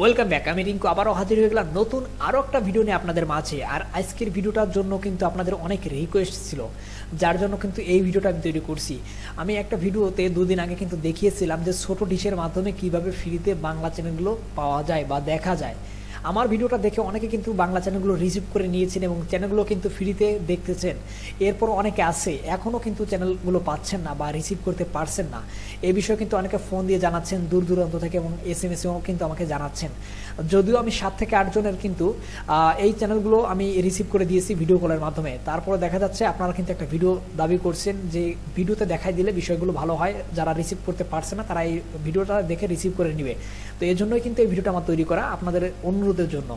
Welcome back আমি রিঙ্কু, আবারও হাজির হয়ে গেলাম নতুন আরও একটা ভিডিও নিয়ে আপনাদের মাঝে। আর আজকের ভিডিওটার জন্য কিন্তু আপনাদের অনেক রিকোয়েস্ট ছিল, যার জন্য কিন্তু এই ভিডিওটা আমি তৈরি করছি। আমি একটা ভিডিওতে দুদিন আগে কিন্তু দেখিয়েছিলাম যে ছোট ডিশের মাধ্যমে কীভাবে ফ্রিতে বাংলা চ্যানেলগুলো পাওয়া যায় বা দেখা যায়। আমার ভিডিওটা দেখে অনেকে কিন্তু বাংলা চ্যানেলগুলো রিসিভ করে নিয়েছেন এবং চ্যানেলগুলো কিন্তু ফ্রিতে দেখতেছেন। এরপর অনেকে আছে, এখনও কিন্তু চ্যানেলগুলো পাচ্ছেন না বা রিসিভ করতে পারছেন না। এ বিষয়ে কিন্তু অনেকে ফোন দিয়ে জানাচ্ছেন, দূর দূরান্ত থেকে এবং এস এম এসেও কিন্তু আমাকে জানাচ্ছেন। যদিও আমি সাত থেকে আটজনের কিন্তু এই চ্যানেলগুলো আমি রিসিভ করে দিয়েছি ভিডিও কলের মাধ্যমে। তারপরে দেখা যাচ্ছে আপনারা কিন্তু একটা ভিডিও দাবি করছেন যে ভিডিওতে দেখাই দিলে বিষয়গুলো ভালো হয়, যারা রিসিভ করতে পারছে না তারা এই ভিডিওটা দেখে রিসিভ করে নিবে। তো এই জন্যই কিন্তু এই ভিডিওটা আমার তৈরি করা। আপনাদের অনুরোধের জন্য।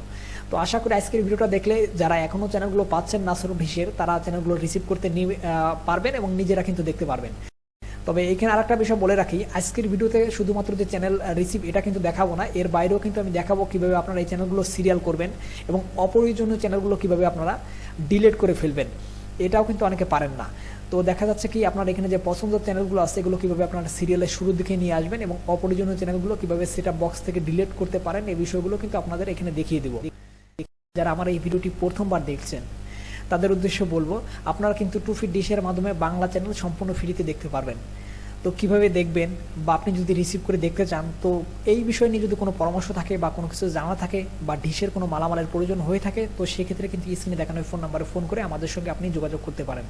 তো আশা করি আজকের ভিডিওটা দেখলে যারা এখনও চ্যানেলগুলো পাচ্ছেন নাসর ভিসের তারা চ্যানেলগুলো রিসিভ করতে পারবেন এবং নিজেরা কিন্তু দেখতে পারবেন। তবে এখানে আরেকটা বিষয় বলে রাখি, আজকের ভিডিওতে শুধুমাত্র যে চ্যানেল রিসিভ এটা কিন্তু দেখাবো না, এর বাইরেও কিন্তু আমি দেখাবো কীভাবে আপনারা এই চ্যানেলগুলো সিরিয়াল করবেন এবং অপ্রয়োজনীয় চ্যানেলগুলো কীভাবে আপনারা ডিলিট করে ফেলবেন। এটাও কিন্তু অনেকে পারেন না। তো দেখা যাচ্ছে কি আপনার এখানে যে পছন্দের চ্যানেলগুলো আছে, এগুলো কীভাবে আপনারা সিরিয়ালের শুরুর দিকে নিয়ে আসবেন এবং অপরিজনীয় চ্যানেলগুলো কীভাবে সেটা বক্স থেকে ডিলিট করতে পারেন, এই বিষয়গুলো কিন্তু আপনাদের এখানে দেখিয়ে দেবো। যারা আমার এই ভিডিওটি প্রথমবার দেখছেন, তাদের উদ্দেশ্য বলব, আপনারা কিন্তু টু ফিট ডিশের মাধ্যমে বাংলা চ্যানেল সম্পূর্ণ ফ্রিতে দেখতে পারবেন। তো কীভাবে দেখবেন বা আপনি যদি রিসিভ করে দেখতে চান, তো এই বিষয় নিয়ে যদি কোনো পরামর্শ থাকে বা কোনো কিছু জানা থাকে বা ডিশের কোনো মালামালের প্রয়োজন হয়ে থাকে, তো সেক্ষেত্রে কিন্তু স্ক্রিনে দেখানো ফোন নাম্বারে ফোন করে আমাদের সঙ্গে আপনি যোগাযোগ করতে পারেন।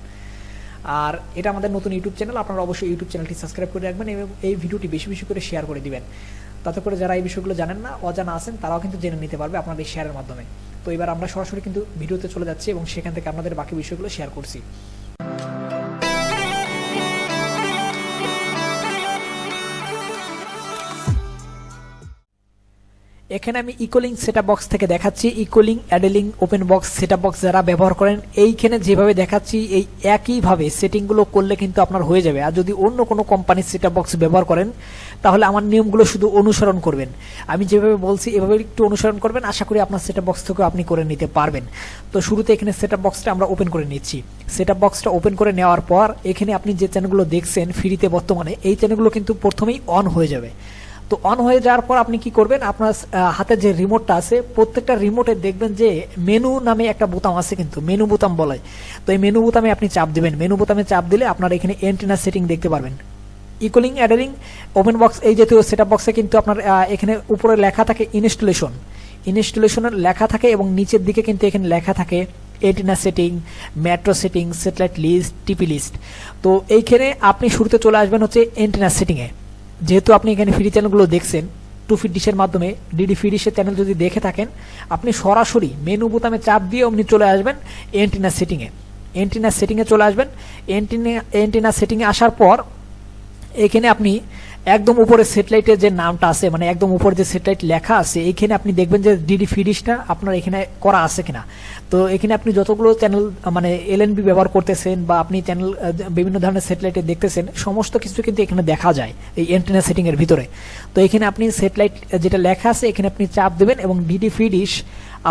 আর এটা আমাদের নতুন ইউটিউব চ্যানেল, আপনারা অবশ্যই ইউটিউব চ্যানেলটি সাবস্ক্রাইব করে রাখবেন এবং এই ভিডিওটি বেশি বেশি করে শেয়ার করে দিবেন। তাতে করে যারা এই বিষয়গুলো জানেন না, অজানা আছেন, তারাও কিন্তু জেনে নিতে পারবে আপনাদের শেয়ারের মাধ্যমে। তো এবার আমরা সরাসরি কিন্তু ভিডিওতে চলে যাচ্ছি এবং সেখান থেকে আপনাদের বাকি বিষয়গুলো শেয়ার করছি। এখানে আমি ইকোলিং সেটআপ বক্স থেকে দেখাচ্ছি। ইকোলিং অ্যাডেলিং ওপেন বক্স সেটআপ বক্স যারা ব্যবহার করেন, এইখানে যেভাবে দেখাচ্ছি, এই একইভাবে সেটিংগুলো করলে কিন্তু আপনার হয়ে যাবে। আর যদি অন্য কোনো কোম্পানির সেটআপ বক্স ব্যবহার করেন, তাহলে আমার নিয়মগুলো শুধু অনুসরণ করবেন। আমি যেভাবে বলছি এভাবে একটু অনুসরণ করবেন। আশা করি আপনার সেটআপ বক্স থেকেও আপনি করে নিতে পারবেন। তো শুরুতে এখানে সেটআপ বক্সটা আমরা ওপেন করে নিচ্ছি। সেটআপ বক্সটা ওপেন করে নেওয়ার পর, এখানে আপনি যে চ্যানেলগুলো দেখছেন ফ্রিতে বর্তমানে, এই চ্যানেলগুলো কিন্তু প্রথমেই অন হয়ে যাবে। তো অন হয়ে যাওয়ার পর আপনি কি করবেন? আপনার হাতে যে রিমোটটা আছে, প্রত্যেকটা রিমোটে দেখবেন যে মেনু নামে একটা বোতাম আছে কিন্তু মেনু বোতাম বলে। তো এই মেনু বোতামে আপনি চাপ দিবেন। মেনু বোতামে চাপ দিলে আপনার এখানে এন্টিনা সেটিং দেখতে পারবেন। ইকুয়ালিং অ্যাডারিং ওপেন বক্স এই জাতীয় সেট বক্সে কিন্তু আপনার এখানে উপরে লেখা থাকে ইনস্টলেশন ইনস্টলেশনের লেখা থাকে এবং নিচের দিকে কিন্তু এখানে লেখা থাকে antenna setting metro setting satellite list TP list তো এইখানে আপনি শুরুতে চলে আসবেন হচ্ছে এন্টিনা সেটিংয়ে যেহেতু আপনি এখানে ফ্রি চ্যানেলগুলো দেখছেন টু ফিট ডিশের মাধ্যমে ডিডি ফ্রি ডিশের চ্যানেল যদি দেখে থাকেন, আপনি সরাসরি মেনু বোতামে চাপ দিয়ে অমনি চলে আসবেন এন্টিনা সেটিংয়ে এন্টিনা সেটিংয়ে চলে আসবেন। এন্টিনা এন্টিনা সেটিংয়ে আসার পর, এখানে আপনি একদম উপরে স্যাটেলাইটের যে নামটা আছে মানে একদম উপরে যে স্যাটেলাইট লেখা আছে, এখানে আপনি দেখবেন যে ডিডি ফিডিশটা আপনার এখানে করা আছে কিনা। তো এখানে আপনি যতগুলো চ্যানেল মানে এলএনবি ব্যবহার করতেছেন বা আপনি চ্যানেল বিভিন্ন ধরনের স্যাটেলাইটে দেখতেছেন, সমস্ত কিছু কিন্তু এখানে দেখা যায় এই এন্টেনা সেটিং এর ভিতরে। তো এখানে আপনি স্যাটেলাইট যেটা লেখা আছে, এখানে আপনি চাপ দেবেন এবং ডিডি ফিডিশ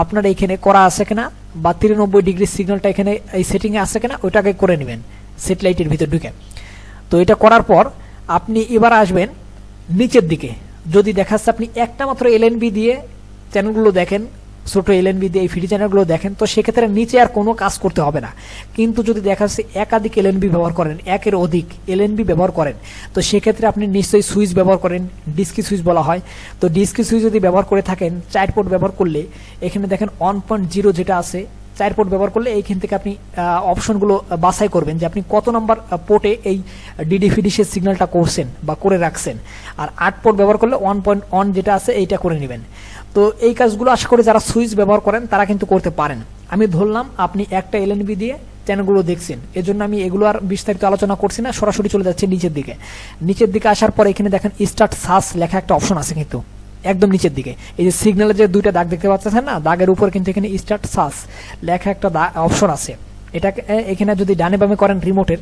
আপনার এখানে করা আছে কিনা বা তিরানব্বই ডিগ্রি সিগন্যালটা এখানে এই সেটিংয়ে আছে কিনা, ওইটাকে করে নেবেন স্যাটেলাইটের ভিতর ঢুকে। তো এটা করার পর আপনি এবার আসবেন নিচের দিকে। যদি দেখাচ্ছে আপনি একটা মাত্র এলএনবি দিয়ে চ্যানেলগুলো দেখেন, ছোট এলএনবি দিয়ে এই ফ্রি চ্যানেলগুলো দেখেন, তো সেক্ষেত্রে নিচে আর কোনো কাজ করতে হবে না। কিন্তু যদি দেখা যাচ্ছে একাধিক এলএনবি ব্যবহার করেন, একের অধিক এলএনবি ব্যবহার করেন, তো সেক্ষেত্রে আপনি নিশ্চয়ই সুইচ ব্যবহার করেন ডিস্কি সুইচ বলা হয়। তো ডিস্কি সুইচ যদি ব্যবহার করে থাকেন চার পোর্ট ব্যবহার করলে, এখানে দেখেন ওয়ান পয়েন্ট জিরো যেটা আছে চার পোর্ট ব্যবহার করলে এইখান থেকে আপনি অপশনগুলো বাছাই করবেন যে আপনি কত নম্বর পোর্টে এই ডিডি ফিডিসের সিগন্যালটা করছেন বা করে রাখছেন। আর আট পোর্ট ব্যবহার করলে ওয়ান পয়েন্ট ওয়ান যেটা আছে এইটা করে নেবেন। তো এই কাজগুলো আশা করি যারা সুইচ ব্যবহার করেন, তারা কিন্তু করতে পারেন। আমি ধরলাম আপনি একটা এলএনবি দিয়ে চ্যানেলগুলো দেখছেন। এজন্য আমি এগুলো আর বিস্তারিত আলোচনা করছি না, সরাসরি চলে যাচ্ছে নিচের দিকে। নিচের দিকে আসার পর এখানে দেখেন স্টার্ট সাস লেখা একটা অপশন আছে কিন্তু। একদম নিচের দিকে। এই যে সিগন্যালের যে দুইটা দাগ দেখতে পাচ্ছেন না? দাগের উপর কিন্তু এখানে স্টার্ট সাস। লেখা একটা অপশন আছে। এটাকে এ, এখানে যদি ডানে বামে করেন রিমোটের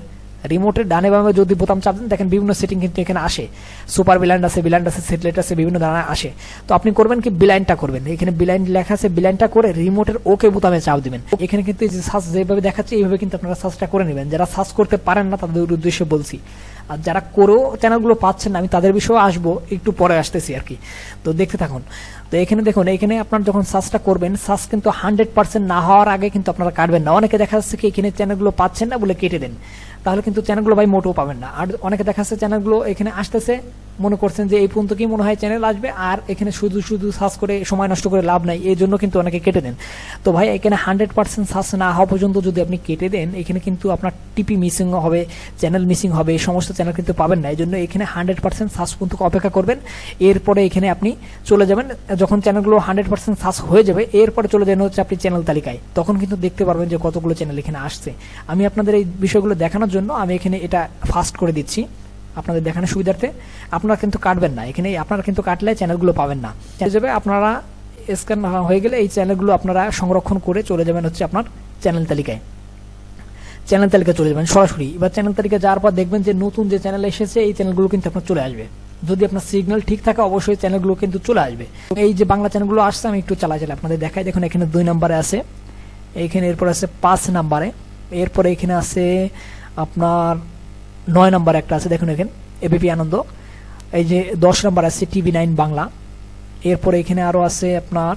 রিমোটের ডানে বামে যদি বোতাম চাপ দেন দেখেন বিভিন্ন সেটিং কিন্তু এখানে আসে। সুপার বিলাইন্ড আছে বিলাইন্ড আছে সেটেলাইট আছে বিভিন্ন ধরনের আসে। তো আপনি করবেন কি? বিলাইনটা করবেন। এখানে বিলাইন লেখা আছে বিলাইনটা করে রিমোটের ওকে বোতামে চাপ দিবেন। এখানে কিন্তু যে সার্চ যেভাবে দেখাচ্ছে এইভাবে কিন্তু আপনারা সার্চটা করে নেবেন। যারা সার্চ করতে পারেন না তাদের উদ্দেশ্যে বলছি। আর যারা করেও চ্যানেলগুলো পাচ্ছেন না, আমি তাদের বিষয়েও আসব, একটু পরে আসতেছি আর কি। তো দেখতে থাকুন। তো এখানে দেখুন, এখানে আপনার যখন সার্চটা করবেন সার্চ কিন্তু হান্ড্রেড পার্সেন্ট না হওয়ার আগে কিন্তু আপনারা কাটবেন না। অনেকে দেখা যাচ্ছে কি এখানে চ্যানেলগুলো পাচ্ছেন না বলে কেটে দেন। তাহলে কিন্তু চ্যানেলগুলো ভাই মোটেও পাবেন না। আর অনেকে দেখা যাচ্ছে চ্যানেলগুলো এখানে আসতেছে, মনে করছেন যে এই পর্যন্ত কি মনে হয় চ্যানেল আসবে, আর এখানে শুধু শুধু সার্চ করে সময় নষ্ট করে লাভ নাই। এই জন্য কিন্তু অনেকে কেটে দেন। তো ভাই, এখানে হান্ড্রেড পার্সেন্ট সার্চ না হওয়া পর্যন্ত যদি আপনি কেটে দেন, এখানে কিন্তু আপনার টিপি মিসিং হবে, চ্যানেল মিসিং হবে, এই সমস্ত চ্যানেল কিন্তু পাবেন না। এই জন্য এখানে হান্ড্রেড পার্সেন্ট সার্চ পর্যন্ত অপেক্ষা করবেন। এরপরে এখানে আপনি চলে যাবেন। যখন চ্যানেলগুলো হান্ড্রেড পার্সেন্ট সার্চ হয়ে যাবে, এরপরে চলে যাবেন হচ্ছে আপনি চ্যানেল তালিকায়। তখন কিন্তু দেখতে পারবেন যে কতগুলো চ্যানেল এখানে আসছে। আমি আপনাদের এই বিষয়গুলো দেখানোর জন্য আমি এখানে এটা ফাস্ট করে দিচ্ছি আপনাদের দেখানোর সুবিধার্থে। আপনারা কিন্তু কাটবেন না। এখানে আপনারা কিন্তু কাটলে চ্যানেলগুলো পাবেন না। যাবে আপনারা স্ক্যান হয়ে গেলে এই চ্যানেলগুলো আপনারা সংরক্ষণ করে চলে যাবেন হচ্ছে আপনার চ্যানেল তালিকায়। চ্যানেল তালিকায় চলে যাবেন সরাসরি। এবার চ্যানেল তালিকা যাওয়ার পর দেখবেন যে নতুন যে চ্যানেল এসেছে, এই চ্যানেলগুলো কিন্তু আপনার চলে আসবে। যদি আপনার সিগন্যাল ঠিক থাকে, অবশ্যই চ্যানেলগুলো কিন্তু চলে আসবে। এই যে বাংলা চ্যানেলগুলো আসছে, আমি একটু চালা চালাই আপনাদের দেখাই। দেখুন, এখানে দুই নম্বরে আছে। এইখানে এরপর আছে পাঁচ নাম্বারে। এরপরে এখানে আছে আপনার নয় নম্বর একটা আছে, দেখুন এখানে এবিপি আনন্দ। এই যে দশ নম্বর আছে টিভি নাইন বাংলা। এরপরে এখানে আরও আছে আপনার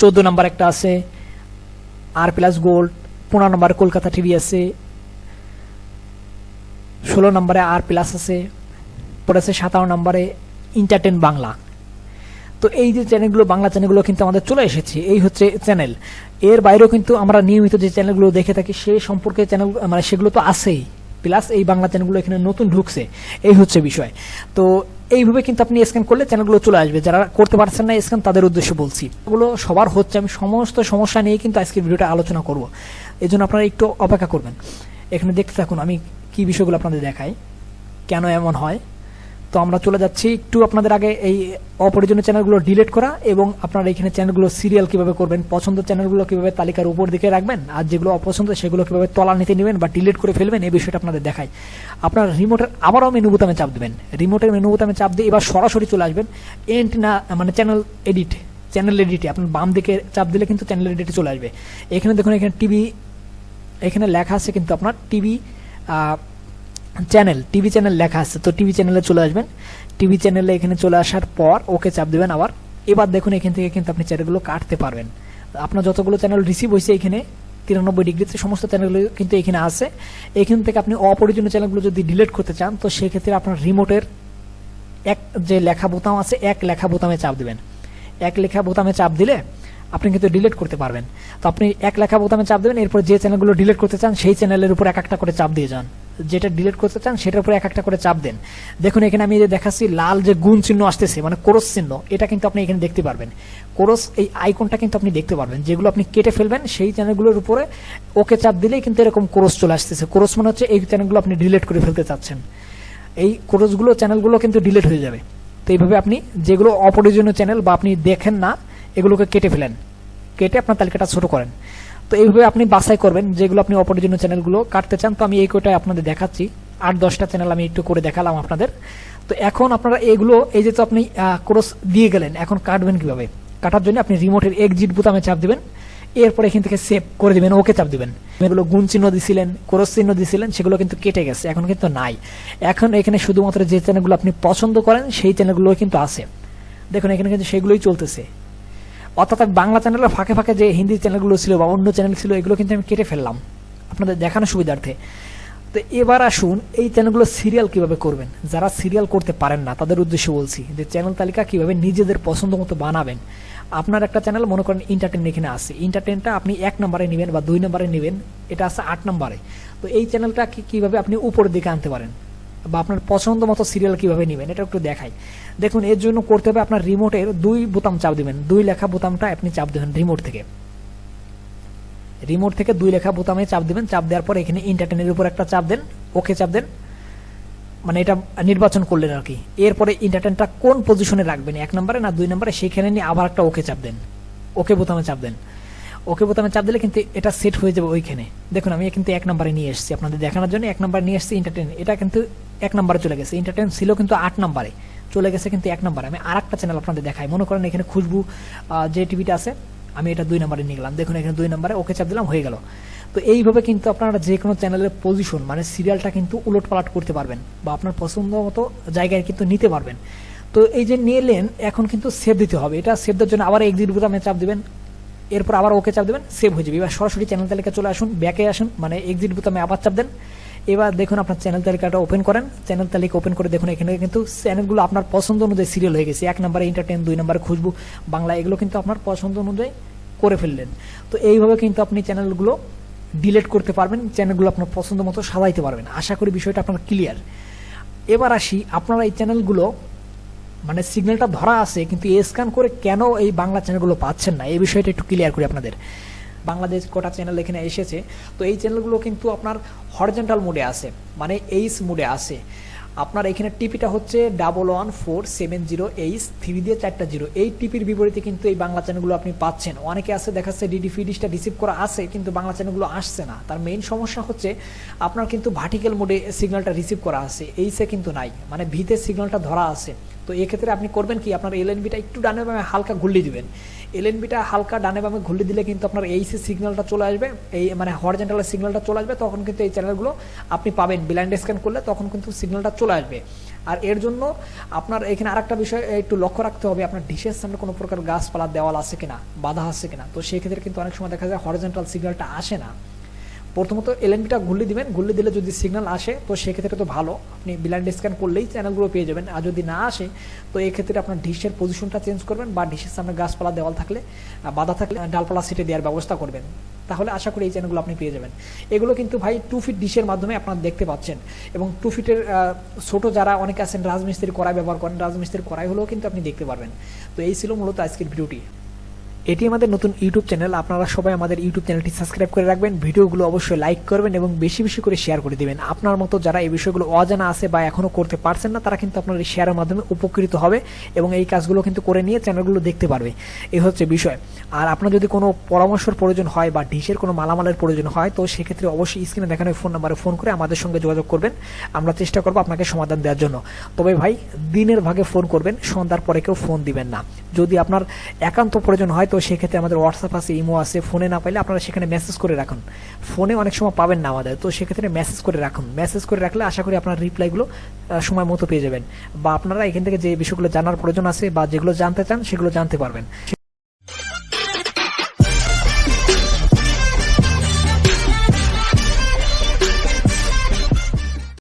চোদ্দ নম্বর একটা আছে আর প্লাস গোল্ড পনেরো নম্বর কলকাতা টিভি আছে। ষোলো নম্বরে আর প্লাস আছে পরে আছে সাতান্ন নম্বরে ইন্টারটেন বাংলা। তো এই যে চ্যানেলগুলো বাংলা চ্যানেলগুলো কিন্তু আমাদের চলে এসেছে, এই হচ্ছে চ্যানেল এর বাইরেও কিন্তু আমরা নিয়মিত যে চ্যানেলগুলো দেখে থাকি সেই সম্পর্কে চ্যানেল মানে সেগুলো তো আছেই। প্লাস এই বাংলা চ্যানেলগুলো এখানে নতুন ঢুকছে, এই হচ্ছে বিষয়। তো এইভাবে কিন্তু আপনি স্ক্যান করলে চ্যানেলগুলো চলে আসবে। যারা করতে পারছেন না স্ক্যান তাদের উদ্দেশ্যে বলছি। এগুলো সবার হচ্ছে, আমি সমস্ত সমস্যা নিয়ে কিন্তু আজকে ভিডিওটা আলোচনা করব। এই জন্য আপনারা একটু অপেক্ষা করবেন। এখানে দেখতে থাকুন, আমি কি বিষয়গুলো আপনাদের দেখাই কেন এমন হয়? তো আমরা চলে যাচ্ছি একটু আপনাদের আগে এই অপরিজনীয় চ্যানেলগুলো ডিলিট করা এবং আপনারা এখানে চ্যানেলগুলো সিরিয়াল কীভাবে করবেন, পছন্দ চ্যানেলগুলো কীভাবে তালিকার উপর দিকে রাখবেন, আর যেগুলো অপছন্দ সেগুলো কীভাবে তলা নিতে নেবেন বা ডিলিট করে ফেলবেন, এই বিষয়টা আপনাদের দেখায়। আপনার রিমোটের আবারও মেনু বোতামে চাপ দেবেন। রিমোটের মেনু বোতামে চাপ দিয়ে এবার সরাসরি চলে আসবেন। এন্ড না মানে চ্যানেল এডিট, চ্যানেল এডিটে আপনার বাম দিকে চাপ দিলে কিন্তু চ্যানেল এডিটে চলে আসবে। এখানে দেখুন, এখানে টিভি, এখানে লেখা আছে কিন্তু আপনার টিভি চ্যানেল টিভি চ্যানেল লেখা আছে। তো টিভি চ্যানেলে চলে আসবেন। টিভি চ্যানেলে এখানে চলে আসার পর ওকে চাপ দেবেন আবার। এবার দেখুন, এখান থেকে কিন্তু আপনি চ্যানেলগুলো কাটতে পারবেন। আপনার যতগুলো চ্যানেল রিসিভ হয়েছে এখানে, তিরানব্বই ডিগ্রিতে সমস্ত চ্যানেলগুলো কিন্তু এখানে আছে। এখান থেকে আপনি অপরিজনীয় চ্যানেলগুলো যদি ডিলিট করতে চান, তো সেক্ষেত্রে আপনার রিমোটের এক যে লেখা বোতাম আছে, এক লেখা বোতামে চাপ দিবেন। এক লেখা বোতামে চাপ দিলে আপনি কিন্তু ডিলিট করতে পারবেন। তো আপনি এক লেখা বোতামে চাপ দেবেন, এরপর যে চ্যানেলগুলো ডিলিট করতে চান, সেই চ্যানেলের উপর এক একটা করে চাপ দিয়ে যান। যেটা ডিলিট করতে চান, সেটার উপরে এক একটা করে চাপ দেন। দেখুন, এখানে আমি যে দেখাচ্ছি, লাল যে গুণ চিহ্ন আসতেছে মানে কোরস চিহ্ন, এটা কিন্তু আপনি এখানে দেখতে পারবেন। কোরস, এই আইকনটা কিন্তু আপনি দেখতে পারবেন। যেগুলো আপনি কেটে ফেলবেন, সেই চ্যানেলগুলোর উপরে ওকে চাপ দিলেই কিন্তু এরকম কোরস চলে আসতেছে। কোরস মানে হচ্ছে এই চ্যানেলগুলো আপনি ডিলিট করে ফেলতে চাচ্ছেন। এই কোরসগুলো চ্যানেলগুলো কিন্তু ডিলিট হয়ে যাবে। তো এইভাবে আপনি যেগুলো অপরিজনীয় চ্যানেল বা আপনি দেখেন না এগুলোকে কেটে ফেলেন। কেটে আপনার তালিকাটা ছোট করেন। তো এইভাবে আপনি বাছাই করবেন, যেগুলো আপনি অপরিজনীয় চ্যানেলগুলো কাটতে চান। তো আমি এই কোটায় আপনাদের দেখাচ্ছি। আট, দশটা চ্যানেল আমি একটু করে দেখালাম আপনাদের। তো এখন আপনারা এগুলো, এই যে তো আপনি ক্রস দিয়ে গেলেন, এখন কাটবেন কীভাবে? কাটার জন্য আপনি রিমোটের এক্সিট বোতামে চাপ দিবেন। এরপর এখান থেকে সেভ করে দিবেন, ওকে চাপ দিবেন। এগুলো গুণ চিহ্ন দিছিলেন, ক্রস চিহ্ন দিছিলেন, সেগুলো কিন্তু কেটে গেছে, এখন কিন্তু নাই। এখন এখানে শুধুমাত্র যে চ্যানেলগুলো আপনি পছন্দ করেন, সেই চ্যানেলগুলো কিন্তু আছে। দেখুন, এখানে কিন্তু সেগুলোই চলতেছে। অর্থাৎ বাংলা চ্যানেলের ফাঁকে ফাঁকে যে হিন্দি চ্যানেলগুলো ছিল বা অন্য চ্যানেল ছিল, এগুলো কিন্তু আমি কেটে ফেললাম। আপনাদের দেখানোর সুবিধার্থে। তো এবার আসুন, এই চ্যানেলগুলো সিরিয়াল কীভাবে করবেন? যারা সিরিয়াল করতে পারেন না, তাদের উদ্দেশ্যে বলছি যে চ্যানেল তালিকা কীভাবে নিজেদের পছন্দ মতো বানাবেন। আপনার একটা চ্যানেল মনে করেন ইন্টারটেন এখানে আছে। ইন্টারটেনটা আপনি এক নম্বরে নেবেন বা দুই নম্বরে নেবেন, এটা আছে আট নম্বরে। তো এই চ্যানেলটা কীভাবে আপনি উপরের দিকে আনতে পারেন? বা আপনার পছন্দ মতো সিরিয়াল কীভাবে নেবেন এটা একটু দেখাই। দেখুন, এর জন্য করতে হবে আপনার রিমোটের দুই বোতাম চাপ দিবেন। দুই লেখা বোতামটা আপনি চাপ দেবেন রিমোট থেকে। রিমোট থেকে দুই লেখা বোতামে চাপ দিবেন। চাপ দেওয়ার পর এখানে ইন্টারটেনের উপর একটা চাপ দেন ওকে চাপ দেন। মানে এটা নির্বাচন করলেন আর কি। এরপরে ইন্টারটেনটা কোন পজিশনে রাখবেন, এক নম্বরে না দুই নম্বরে, সেখানে নিয়ে আবার একটা ওকে চাপ দেন। ওকে বোতামে চাপ দেন। ওকে বোতামে চাপ দিলে কিন্তু এটা সেট হয়ে যাবে ওইখানে। দেখুন, আমি কিন্তু এক নম্বরে নিয়ে এসেছি আপনাদের দেখানোর জন্য। এক নম্বরে নিয়ে এসেছি ইন্টারটেন এটা কিন্তু এক নম্বরে চলে গেছে। ইন্টারটেন ছিল কিন্তু আট নম্বরে। চলে গেছে কিন্তু এক নম্বরে। আমি আর একটা চ্যানেল আপনাদের দেখাই। মনে করেন এখানে খুশবু যে টিভিটা আছে, আমি এটা দুই নম্বরে নিয়ে গেলাম। দেখুন, এখানে দুই নম্বরে ওকে চাপ দিলাম, হয়ে গেল। তো এইভাবে কিন্তু আপনারা যে কোনো চ্যানেলের পজিশন মানে সিরিয়ালটা কিন্তু উলট পালট করতে পারবেন বা আপনার পছন্দ মতো জায়গায় কিন্তু নিতে পারবেন। তো এই যে নিলেন, এখন কিন্তু সেভ দিতে হবে। এটা সেভ দেওয়ার জন্য আবার এক এক্সিট বোতামে চাপ দিবেন। এরপর আবার ওকে চাপ দেবেন সেভ হয়ে যাবে। এবার সরাসরি চ্যানেল তালিকা চলে আসুন ব্যাকে আসুন মানে এক্সিট বোতামে আবার চাপ দেন। এবার দেখুন আপনার চ্যানেল তালিকাটা ওপেন করেন। চ্যানেল তালিকা ওপেন করে দেখুন, এখানে কিন্তু চ্যানেলগুলো আপনার পছন্দ অনুযায়ী সিরিয়াল হয়ে গেছে। এক নম্বরে এন্টারটেন দুই নম্বরে খুশবু, বাংলা এগুলো কিন্তু আপনার পছন্দ অনুযায়ী করে ফেললেন। তো এইভাবে কিন্তু আপনি চ্যানেলগুলো ডিলিট করতে পারবেন চ্যানেলগুলো আপনার পছন্দ মতো সাজাইতে পারবেন। আশা করি বিষয়টা আপনার ক্লিয়ার এবার আসি, আপনারা এই চ্যানেলগুলো মানে সিগন্যালটা ধরা আছে, কিন্তু এ স্ক্যান করে কেন এই বাংলা চ্যানেলগুলো পাচ্ছেন না? এই বিষয়টা একটু ক্লিয়ার করি আপনাদের। বাংলাদেশ কটা চ্যানেল এখানে এসেছে। তো এই চ্যানেলগুলো কিন্তু আপনার হরজেন্টাল মোডে আছে মানে এইচ মোডে আছে। আপনার এখানে টিপিটা হচ্ছে double one four seven zero H three দিয়ে চারটা জিরো এই টিপির বিপরীতে কিন্তু এই বাংলা চ্যানেলগুলো আপনি পাচ্ছেন। অনেকে আছে দেখাচ্ছে ডিডি ফিডিসটা রিসিভ করা আছে, কিন্তু বাংলা চ্যানেলগুলো আসছে না। তার মেইন সমস্যা হচ্ছে, আপনার কিন্তু ভার্টিক্যাল মোডে সিগন্যালটা রিসিভ করা আছে। এইচে কিন্তু নাই। মানে ভিতে সিগন্যালটা ধরা আছে। তো এক্ষেত্রে আপনি করবেন কি, আপনার এলএনবিটা একটু ডানে বামে হালকা ঘুরলি দিবেন। এলএনবিটা হালকা ডানে বামে ঘুরলি দিলে কিন্তু আপনার এইসি সিগন্যালটা চলে আসবে, এই মানে হরজেন্টালের সিগন্যালটা চলে আসবে, তখন কিন্তু এই চ্যানেলগুলো আপনি পাবেন। ব্লাইন্ড স্ক্যান করলে তখন কিন্তু সিগন্যালটা চলে আসবে। আর এর জন্য আপনার এখানে আরেকটা বিষয় একটু লক্ষ্য রাখতে হবে, আপনার ডিশের সামনে কোনো প্রকার গাছপালা, দেওয়াল আছে কিনা, বাধা আছে কিনা? তো সেক্ষেত্রে কিন্তু অনেক সময় দেখা যায় হরজেন্টাল সিগন্যালটা আসে না। প্রথমত এলএনবিটা ঘুরলে দিবেন ঘুরলে দিলে যদি সিগন্যাল আসে, তো সেক্ষেত্রে তো ভালো। আপনি ব্লাইন্ড স্ক্যান করলেই চ্যানেলগুলো পেয়ে যাবেন। আর যদি না আসে, তো এক্ষেত্রে আপনার ডিশের পজিশনটা চেঞ্জ করবেন বা ডিশের সামনে গাছপালা, দেওয়াল থাকলে বাধা থাকলে ডালপালা সিটে দেওয়ার ব্যবস্থা করবেন। তাহলে আশা করি এই চ্যানেলগুলো আপনি পেয়ে যাবেন। এগুলো কিন্তু ভাই টু ফিট ডিশের মাধ্যমে আপনারা দেখতে পাচ্ছেন। এবং টু ফিটের ছোট যারা অনেকে আছেন রাজমিস্ত্রির কড়াই ব্যবহার করেন, রাজমিস্ত্রির কড়াই হলেও কিন্তু আপনি দেখতে পারবেন। তো এই ছিল মূলত আজকের ভিডিওটি। এটি আমাদের নতুন ইউটিউব চ্যানেল আপনারা সবাই আমাদের ইউটিউব চ্যানেলটি সাবস্ক্রাইব করে রাখবেন। ভিডিওগুলো অবশ্যই লাইক করবেন এবং বেশি বেশি করে শেয়ার করে দিবেন। আপনার মতো যারা এই বিষয়গুলো অজানা আছে বা এখনও করতে পারছেন না, তারা কিন্তু আপনার এই শেয়ারের মাধ্যমে উপকৃত হবে এবং এই কাজগুলো কিন্তু করে নিয়ে চ্যানেলগুলো দেখতে পারবে। এই হচ্ছে বিষয়। আর আপনার যদি কোনো পরামর্শের প্রয়োজন হয় বা ডিশের কোনো মালামালের প্রয়োজন হয়, তো সেক্ষেত্রে অবশ্যই স্ক্রিনে দেখানো ফোন নাম্বারে ফোন করে আমাদের সঙ্গে যোগাযোগ করবেন। আমরা চেষ্টা করব আপনাকে সমাধান দেওয়ার জন্য। তবে ভাই, দিনের ভাগে ফোন করবেন, সন্ধ্যার পরে কেউ ফোন দিবেন না। যদি আপনার একান্ত প্রয়োজন হয় তো সেক্ষেত্রে আমাদের হোয়াটসঅ্যাপ আছে, ইমো আছে, ফোনে না পাইলে আপনারা সেখানে মেসেজ করে রাখুন। ফোনে অনেক সময় পাবেন না আমাদের, তো সেক্ষেত্রে মেসেজ করে রাখুন। মেসেজ করে রাখলে আশা করি আপনার রিপ্লাইগুলো সময় মতো পেয়ে যাবেন। বা আপনারা এখান থেকে যে বিষয়গুলো জানার প্রয়োজন আছে বা যেগুলো জানতে চান সেগুলো জানতে পারবেন।